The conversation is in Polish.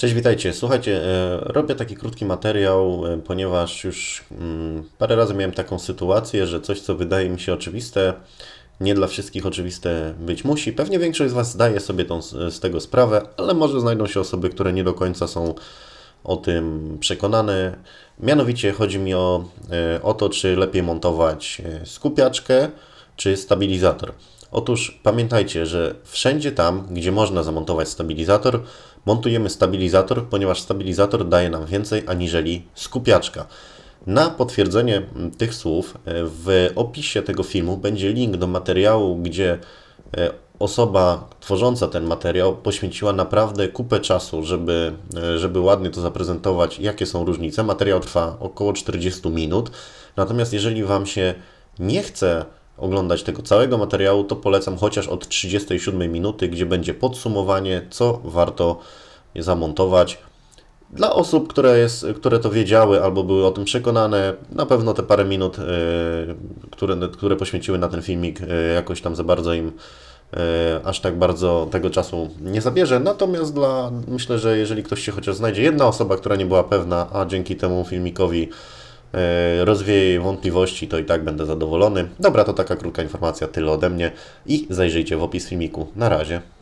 Cześć, witajcie. Słuchajcie, e, robię taki krótki materiał, e, ponieważ już mm, parę razy miałem taką sytuację, że coś, co wydaje mi się oczywiste, nie dla wszystkich oczywiste być musi. Pewnie większość z Was zdaje sobie tą, z tego sprawę, ale może znajdą się osoby, które nie do końca są o tym przekonane. Mianowicie chodzi mi o, e, o to, czy lepiej montować skupiaczkę, czy stabilizator. Otóż pamiętajcie, że wszędzie tam, gdzie można zamontować stabilizator, montujemy stabilizator, ponieważ stabilizator daje nam więcej aniżeli skupiaczka. Na potwierdzenie mm, tych słów e, w opisie tego filmu będzie link do materiału, gdzie e, osoba tworząca ten materiał poświęciła naprawdę kupę czasu, żeby, e, żeby ładnie to zaprezentować, jakie są różnice. Materiał trwa około 40 minut. Natomiast jeżeli Wam się nie chce oglądać tego całego materiału, to polecam chociaż od 37 minuty, gdzie będzie podsumowanie, co warto zamontować. Dla osób, które, jest, które to wiedziały albo były o tym przekonane, na pewno te parę minut, e, które, które poświęciły na ten filmik, e, jakoś tam za bardzo im e, aż tak bardzo tego czasu nie zabierze. Natomiast dla, myślę, że jeżeli ktoś się chociaż znajdzie jedna osoba, która nie była pewna, a dzięki temu filmikowi rozwieje jej wątpliwości, to i tak będę zadowolony. Dobra, to taka krótka informacja, tyle ode mnie i zajrzyjcie w opis filmiku. Na razie.